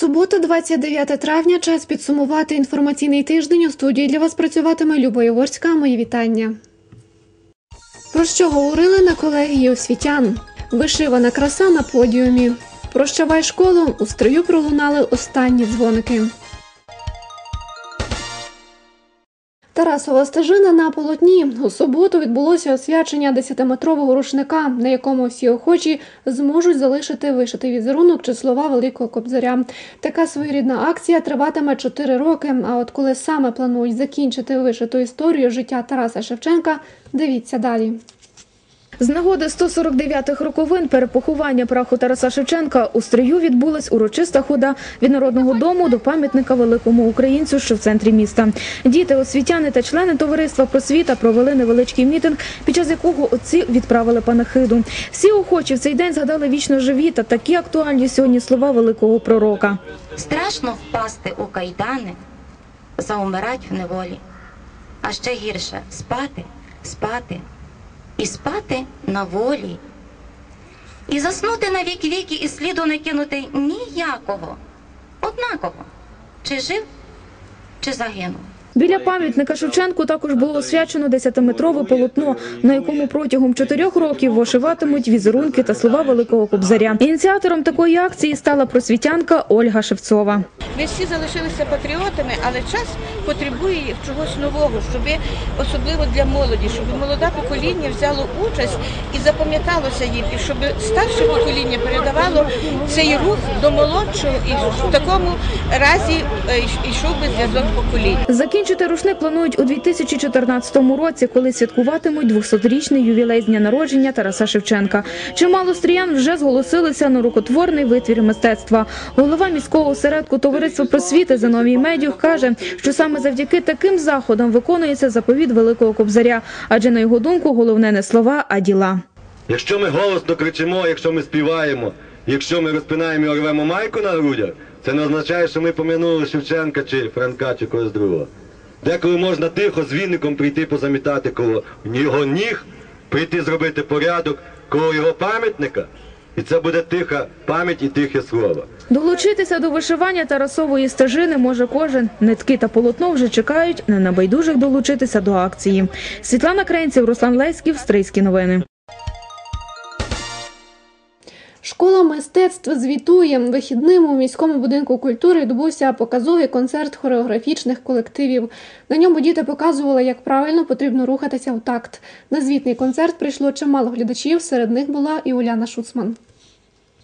Субота, 29 травня. Час підсумувати інформаційний тиждень. У студії для вас працюватиме Люба Яворська. Мої вітання. Про що говорили на колегії освітян? Вишивана краса на подіумі. Прощавай школу. У строю пролунали останні дзвоники. Тарасова стежина на полотні. У суботу відбулося освячення 10-метрового рушника, на якому всі охочі зможуть залишити вишитий візерунок чи слова Великого Кобзаря. Така своєрідна акція триватиме 4 роки. А от коли саме планують закінчити вишиту історію життя Тараса Шевченка, дивіться далі. З нагоди 149-х роковин перепоховання праху Тараса Шевченка у стрию відбулась урочиста хода від народного дому до пам'ятника великому українцю, що в центрі міста. Діти, освітяни та члени товариства просвіта провели невеличкий мітинг, під час якого отці відправили панахиду. Всі охочі в цей день згадали вічно живі та такі актуальні сьогодні слова великого пророка. Страшно впасти у кайдани, заумирать в неволі, а ще гірше спати, спати і спати на волі. І заснути на вік віки і сліду не кинути ніякого, однаково, чи жив, чи загинув. Біля пам'ятника Шевченку також було освячено 10-метрове полотно, на якому протягом чотирьох років вишиватимуть візерунки та слова Великого Кобзаря. Ініціатором такої акції стала просвітянка Ольга Шевцова. Ми всі залишилися патріотами, але час потребує чогось нового, щоб особливо для молоді, щоб молоде покоління взяло участь і запам'яталося їм, і щоб старше покоління передавало цей рух до молодшого, і в такому разі е, йшов би зв'язок поколінь. Закінчити рушник планують у 2014 році, коли святкуватимуть 200-річний ювілей з дня народження Тараса Шевченка. Чимало стріян вже зголосилися на рукотворний витвір мистецтва. Голова міського осередку товариства просвіти Зиновій Медюх каже, що саме завдяки таким заходам виконується заповіт Великого Кобзаря, адже на його думку головне не слова, а діла. Якщо ми голосно кричимо, якщо ми співаємо, якщо ми розпинаємо і рвемо майку на грудях, це не означає, що ми пом'янули Шевченка чи Франка чи когось другого. Деколи можна тихо з вінником прийти позамітати коло його ніг, прийти зробити порядок коло його пам'ятника, і це буде тиха пам'ять і тихе слово. Долучитися до вишивання Тарасової стежини може кожен. Нитки та полотно вже чекають на небайдужих долучитися до акції. Світлана Кренців, Руслан Леськів, Стрийські новини. Школа мистецтв звітує вихідним у міському будинку культури відбувся показовий концерт хореографічних колективів. На ньому діти показували, як правильно потрібно рухатися в такт. На звітний концерт прийшло чимало глядачів. Серед них була і Уляна Шуцман.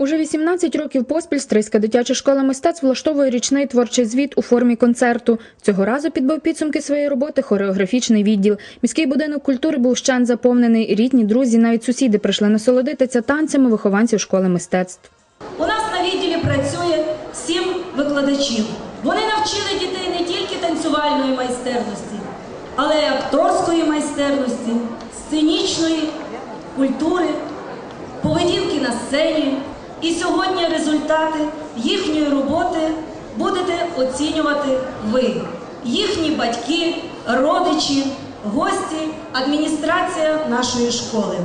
Уже 18 років поспіль Стрийська дитяча школа мистецтв влаштовує річний творчий звіт у формі концерту. Цього разу підбив підсумки своєї роботи хореографічний відділ. Міський будинок культури був щен заповнений. Рідні, друзі, навіть сусіди прийшли насолодитися танцями вихованців школи мистецтв. У нас на відділі працює сім викладачів. Вони навчили дітей не тільки танцювальної майстерності, але й акторської майстерності, сценічної культури, поведінки на сцені. І сьогодні результати їхньої роботи будете оцінювати ви, їхні батьки, родичі, гості, адміністрація нашої школи.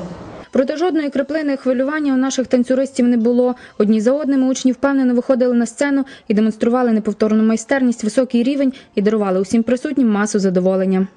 Проте жодної краплини хвилювання у наших танцюристів не було. Одні за одними учні впевнено виходили на сцену і демонстрували неповторну майстерність, високий рівень і дарували усім присутнім масу задоволення.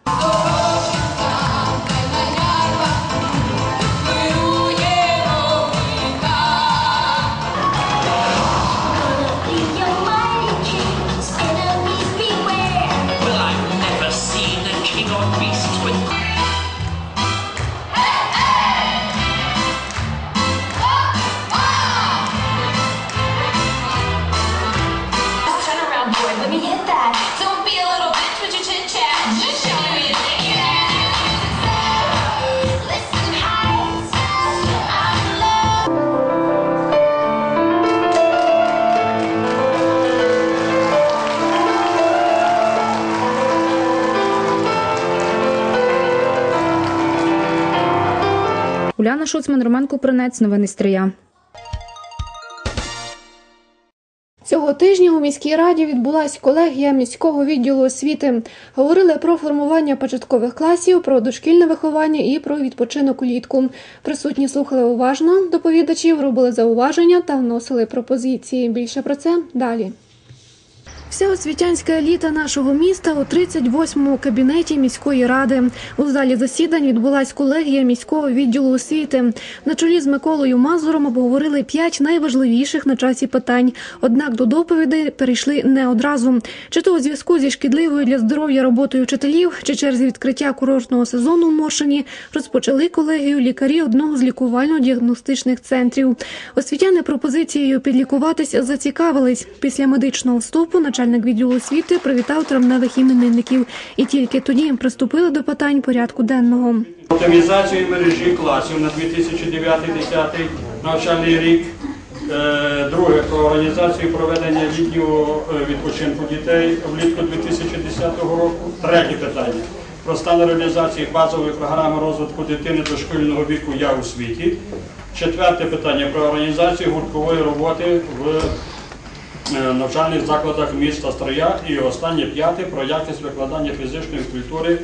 Уляна Шуцман, Роман Купринець, новини Стрия. Цього тижня у міській раді відбулася колегія міського відділу освіти. Говорили про формування початкових класів, про дошкільне виховання і про відпочинок улітку. Присутні слухали уважно доповідачів, робили зауваження та вносили пропозиції. Більше про це далі. Вся освітянська еліта нашого міста у 38-му кабінеті міської ради. У залі засідань відбулась колегія міського відділу освіти. На чолі з Миколою Мазуром обговорили п'ять найважливіших на часі питань. Однак до доповідей перейшли не одразу. Чи то у зв'язку зі шкідливою для здоров'я роботою вчителів, чи через відкриття курортного сезону в Моршині розпочали колегію лікарі одного з лікувально-діагностичних центрів. Освітяни пропозицією підлікуватись зацікавились. Після медичного вступу начальник відділу освіти привітав травневих іменинників. І тільки тоді приступили до питань порядку денного. Оптимізацію мережі класів на 2009-2010 навчальний рік. Е, Друге про організацію проведення літнього е, відпочинку дітей влітку 2010 року. Третє питання про стан реалізації базової програми розвитку дитини дошкільного віку Я у світі. Четверте питання про організацію гурткової роботи в навчальних закладах міста Стрия. І останнє п'яте про якість викладання фізичної культури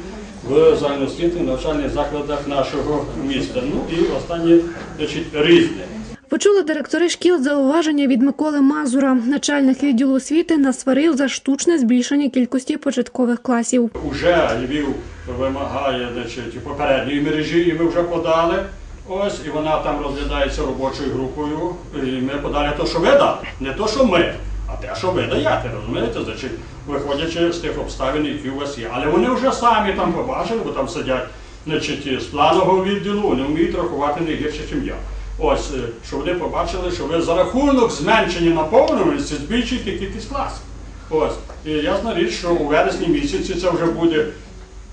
в загальноосвітніх навчальних закладах нашого міста. Ну і останнє значить, різне. Почули директори шкіл зауваження від Миколи Мазура. Начальник відділу освіти насварив за штучне збільшення кількості початкових класів. Уже Львів вимагає значить, попередньої мережі, і ми вже подали. Ось, і вона там розглядається робочою групою. І ми подали те, що ви дали, не те, що ми, а те, що ви даєте, розумієте? Значить, виходячи з тих обставин, які у вас є. Але вони вже самі там побачили, бо там сидять значить, з планового відділу, вони вміють рахувати не гірше, ніж я. Ось, е, що вони побачили, що ви за рахунок зменшення наповненості збільшуєте кількість класів. Ось, і ясна річ, що у вересні місяці це вже буде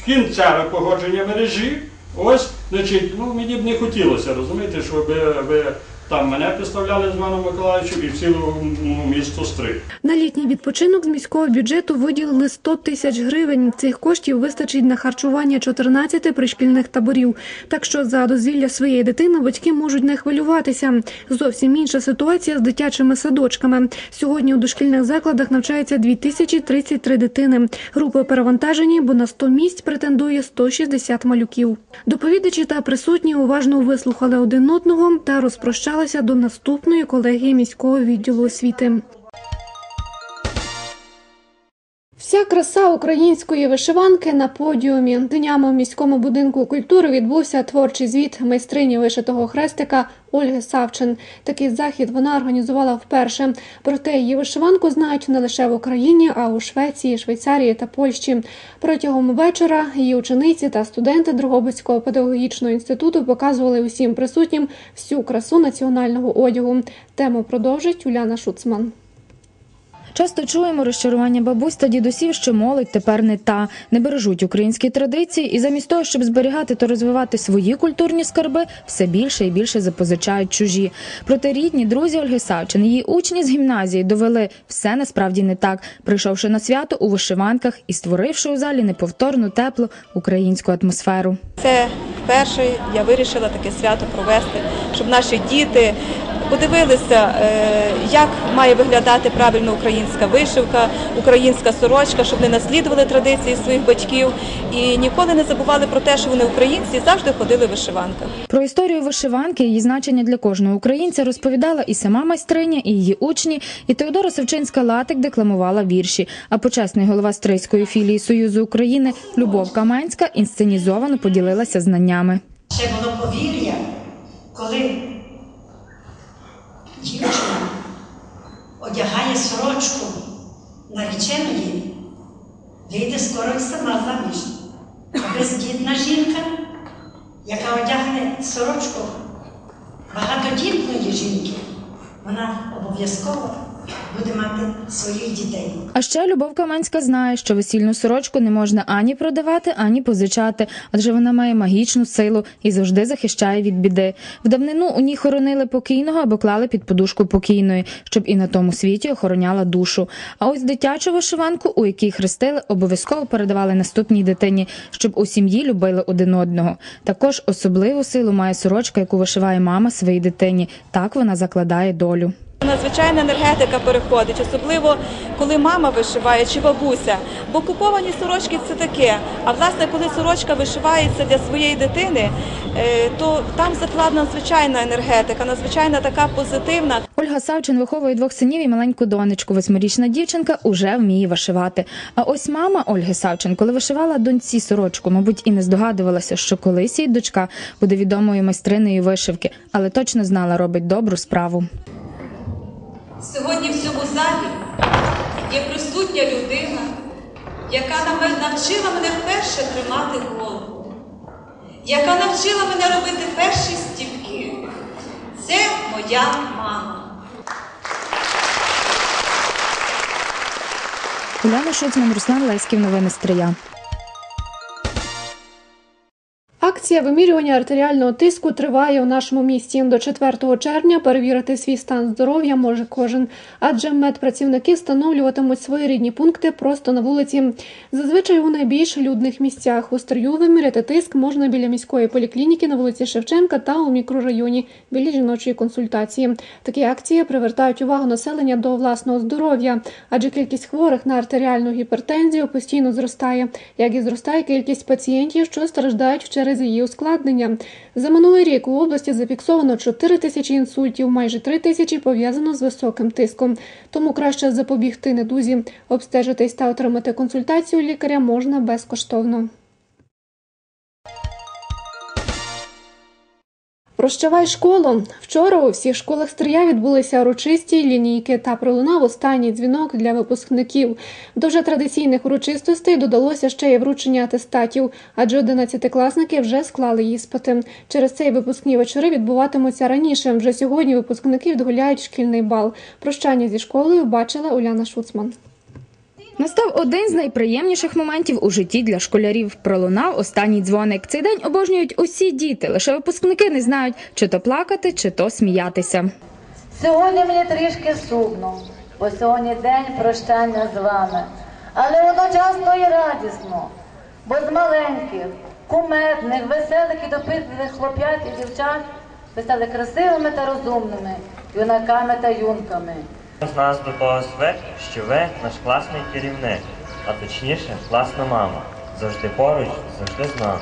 кінцеве погодження мережі. Ось, значить, ну мені б не хотілося, розумієте, щоб ви, ви там мене представляли з Іваном Миколаївичем і в цілому місто Стрий. На літній відпочинок з міського бюджету виділили 100 тисяч гривень. Цих коштів вистачить на харчування 14 пришкільних таборів. Так що за дозвілля своєї дитини батьки можуть не хвилюватися. Зовсім інша ситуація з дитячими садочками. Сьогодні у дошкільних закладах навчається 2033 дитини. Групи перевантажені, бо на 100 місць претендує 160 малюків. Доповідачі та присутні уважно вислухали один одного та розпрощалися до наступної колегії міського відділу освіти. Вся краса української вишиванки на подіумі. Днями в міському будинку культури відбувся творчий звіт майстрині вишитого хрестика Ольги Савчин. Такий захід вона організувала вперше. Проте її вишиванку знають не лише в Україні, а у Швеції, Швейцарії та Польщі. Протягом вечора її учениці та студенти Дрогобицького педагогічного інституту показували усім присутнім всю красу національного одягу. Тему продовжить Уляна Шуцман. Часто чуємо розчарування бабусь та дідусів, що молодь тепер не та, не бережуть українські традиції, і замість того, щоб зберігати та розвивати свої культурні скарби, все більше і більше запозичають чужі. Проте рідні друзі Ольги Савчин, її учні з гімназії довели все насправді не так, прийшовши на свято у вишиванках і створивши у залі неповторну теплу українську атмосферу. Це вперше я вирішила таке свято провести, щоб наші діти подивилися, е, як має виглядати правильно українська вишивка, українська сорочка, щоб не наслідували традиції своїх батьків і ніколи не забували про те, що вони українці і завжди ходили в вишиванках. Про історію вишиванки, її значення для кожного українця розповідала і сама майстриня, і її учні. І Теодора Савчинська Латик декламувала вірші. А почесний голова стрийської філії Союзу України Любов Каменська інсценізовано поділилася знаннями. Ще було повір'я, коли дівчина одягає сорочку нареченої, вийде скоро і сама заміж. А бездітна жінка, яка одягне сорочку багатодітної жінки, вона обов'язково буде мати своїх дітей. А ще Любов Каменська знає, що весільну сорочку не можна ані продавати, ані позичати, адже вона має магічну силу і завжди захищає від біди. В давнину у ній хоронили покійного або клали під подушку покійної, щоб і на тому світі охороняла душу. А ось дитячу вишиванку, у якій хрестили, обов'язково передавали наступній дитині, щоб у сім'ї любили один одного. Також особливу силу має сорочка, яку вишиває мама своїй дитині. Так вона закладає долю. Надзвичайна енергетика переходить, особливо коли мама вишиває чи бабуся. Бо куповані сорочки це таке. А власне, коли сорочка вишивається для своєї дитини, е, то там закладена надзвичайна енергетика, надзвичайна така позитивна. Ольга Савчин виховує двох синів і маленьку донечку. Восьмирічна дівчинка уже вміє вишивати. А ось мама Ольги Савчин, коли вишивала доньці сорочку, мабуть, і не здогадувалася, що колись її дочка буде відомою майстринею вишивки, але точно знала, робить добру справу. Сьогодні в цьому залі є присутня людина, яка навчила мене вперше тримати голову, яка навчила мене робити перші стіпки. Це моя мама. Уляна Шуцман, Руслан Леськів. Новини Стрия. Акція вимірювання артеріального тиску триває у нашому місті. До 4 червня перевірити свій стан здоров'я може кожен, адже медпрацівники встановлюватимуть свої рідні пункти просто на вулиці. Зазвичай у найбільш людних місцях. У стрію виміряти тиск можна біля міської поліклініки на вулиці Шевченка та у мікрорайоні біля жіночої консультації. Такі акції привертають увагу населення до власного здоров'я, адже кількість хворих на артеріальну гіпертензію постійно зростає, як і зростає кількість пацієнтів, що страждають через її ускладнення. За минулий рік у області зафіксовано 4 тисячі інсультів, майже 3 тисячі пов'язано з високим тиском. Тому краще запобігти недузі. Обстежитись та отримати консультацію лікаря можна безкоштовно. Прощавай школу. Вчора у всіх школах Стрия відбулися урочисті лінійки та пролунав останній дзвінок для випускників. До вже традиційних урочистостей додалося ще й вручення атестатів, адже одинадцятикласники вже склали іспити. Через це й випускні вечори відбуватимуться раніше. Вже сьогодні випускники відгуляють шкільний бал. Прощання зі школою бачила Уляна Шуцман. Настав один з найприємніших моментів у житті для школярів. Пролунав останній дзвоник. Цей день обожнюють усі діти. Лише випускники не знають, чи то плакати, чи то сміятися. Сьогодні мені трішки сумно, бо сьогодні день прощання з вами. Але одночасно і радісно, бо з маленьких, кумедних, веселих і допитливих хлоп'ят і дівчат ви стали красивими та розумними, юнаками та юнками. З нас до того звик, що ви наш класний керівник, а точніше, класна мама. Завжди поруч, завжди з нами.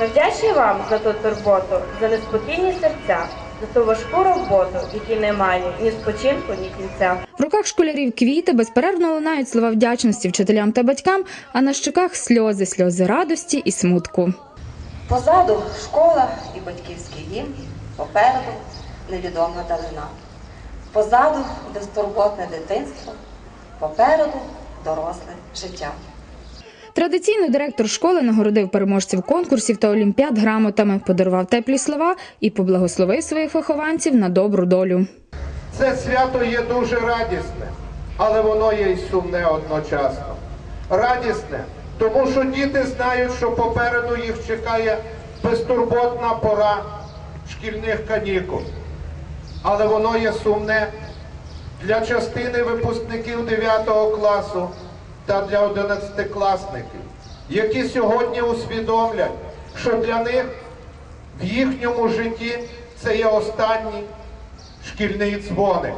Ми вдячні вам за ту турботу, за неспокійні серця, за ту важку роботу, якій немає ні спочинку, ні кінця. В руках школярів квіти безперервно лунають слова вдячності вчителям та батькам, а на щоках сльози, сльози радості і смутку. Позаду школа і батьківський дім, попереду невідома далина. Позаду безтурботне дитинство, попереду доросле життя. Традиційно директор школи нагородив переможців конкурсів та олімпіад грамотами, подарував теплі слова і поблагословив своїх вихованців на добру долю. Це свято є дуже радісне, але воно є й сумне одночасно. Радісне, тому що діти знають, що попереду їх чекає безтурботна пора шкільних канікул. Але воно є сумне для частини випускників 9 класу та для 11-класників, які сьогодні усвідомлять, що для них в їхньому житті це є останній шкільний дзвоник.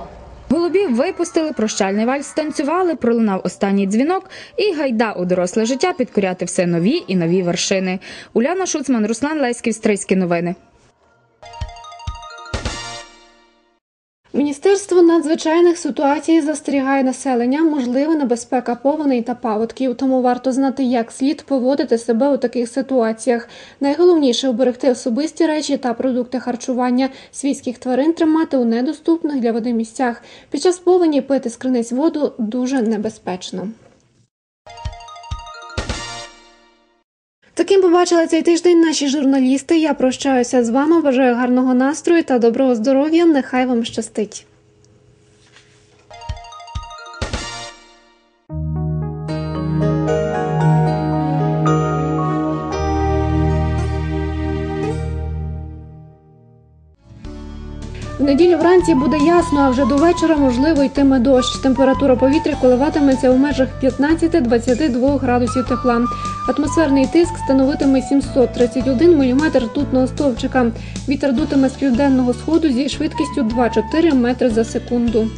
Голубів випустили, прощальний вальс станцювали, пролунав останній дзвінок, і гайда у доросле життя підкоряти все нові і нові вершини. Уляна Шуцман, Руслан Леськів, Стрийські новини. Міністерство надзвичайних ситуацій застерігає населення, можлива небезпека повеней та паводків, тому варто знати, як слід поводити себе у таких ситуаціях. Найголовніше уберегти особисті речі та продукти харчування, свійських тварин тримати у недоступних для води місцях. Під час повені пити з криниць воду дуже небезпечно. Таким побачили цей тиждень наші журналісти. Я прощаюся з вами. Бажаю гарного настрою та доброго здоров'я. Нехай вам щастить. В неділю вранці буде ясно, а вже до вечора можливо йтиме дощ. Температура повітря коливатиметься у межах 15-22 градусів тепла. Атмосферний тиск становитиме 731 мм ртутного стовпчика. Вітер дутиме з південного сходу зі швидкістю 2-4 метри за секунду.